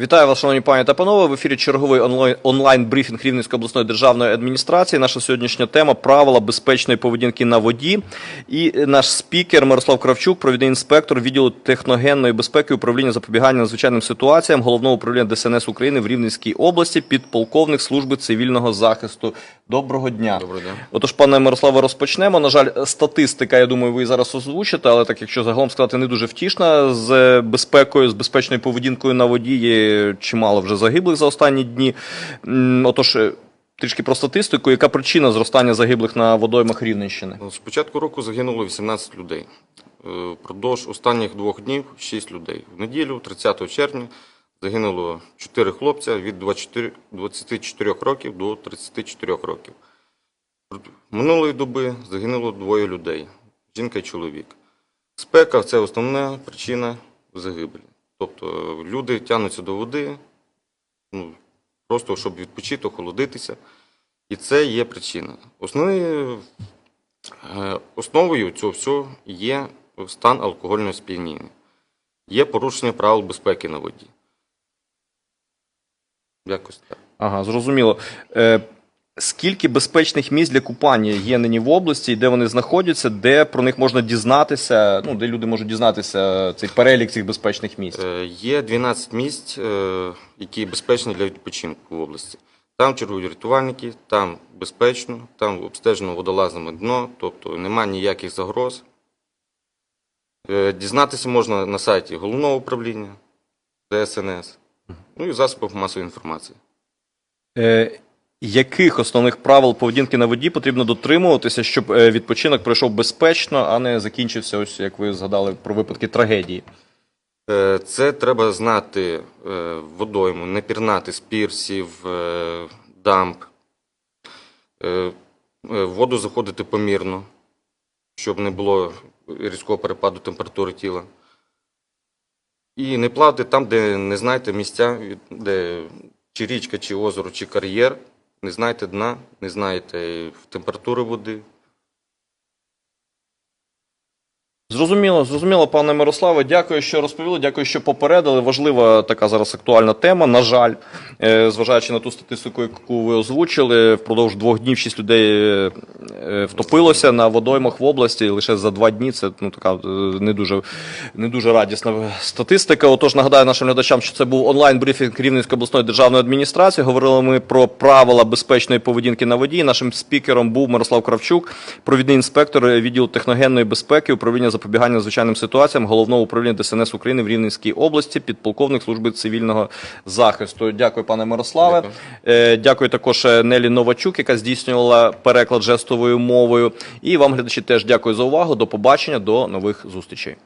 Вітаю вас, шановні пані та панове. В ефірі черговий онлайн- онлайн-брифінг Рівненської обласної державної адміністрації. Наша сьогоднішня тема правила безпечної поведінки на воді. І наш спікер Мирослав Кравчук, провідний інспектор відділу техногенної безпеки управління запобігання надзвичайним ситуаціям головного управління ДСНС України в Рівненській області, підполковник служби цивільного захисту. Доброго дня. Доброго дня. Отож, пане Мирославе, розпочнемо. На жаль, статистика, я думаю, ви зараз озвучите, але так, якщо загалом сказати, не дуже втішна з безпекою, з безпечною поведінкою на воді є чимало вже загиблих за останні дні. Отож, е, трішки про статистику. Яка причина зростання загиблих на водоймах Рівненщини? Ну, З початку року загинуло 18 людей. Е, Впродовж останніх двох днів 6 людей. В неділю, 30 червня, загинуло 4 хлопця від 24, 24 років до 34 років. Минулої доби загинуло двоє людей жінка і чоловік. Спека це основна причина загибелі. Тобто е, люди тягнуться до води, ну, просто щоб відпочити, охолодитися. І це є причина. Основною Е, Основою цього всього є стан алкогольного сп'яніння. Є порушення правил безпеки на воді. Якось так. Ага, зрозуміло. Скільки безпечних місць для купання є нині в області, і де вони знаходяться, де про них можна дізнатися, ну, де люди можуть дізнатися цей перелік цих безпечних місць? Е, Є 12 місць, е, які безпечні для відпочинку в області. Там чергують рятувальники, там безпечно, там обстежено водолазами дно, тобто немає ніяких загроз. Е, Дізнатися можна на сайті головного управління ДСНС, ну і засобах масової інформації. Яких основних правил поведінки на воді потрібно дотримуватися, щоб е, відпочинок пройшов безпечно, а не закінчився, ось як ви згадали про випадки трагедії? Е, Це треба знати е, водойму, не пірнати з пірсів, дамб. В воду заходити помірно, щоб не було різкого перепаду температури тіла. І не плавати там, де не знаєте місця, де чи річка, чи озеро, чи кар'єр, не знаєте дна, не знаєте температури води. Зрозуміло, зрозуміло, пане Мирославе. Дякую, що розповіли. Дякую, що попередили. Важлива така зараз актуальна тема. На жаль, Е, зважаючи на ту статистику, яку ви озвучили, впродовж двох днів шість людей е, втопилося на водоймах в області. Лише за два дні це ну така е, не дуже не дуже радісна статистика. Отож, нагадаю нашим глядачам, що це був онлайн брифінг Рівненської обласної державної адміністрації. Говорили ми про правила безпечної поведінки на воді. Нашим спікером був Мирослав Кравчук, провідний інспектор відділу техногенної безпеки, управління запобігання надзвичайним ситуаціям головного управління ДСНС України в Рівненській області, підполковник служби цивільного захисту. Дякую, пане Мирославе. Дякую. Е, Дякую також е, Нелі Новачук, яка здійснювала переклад жестовою мовою. І вам, глядачі, теж дякую за увагу. До побачення, до нових зустрічей.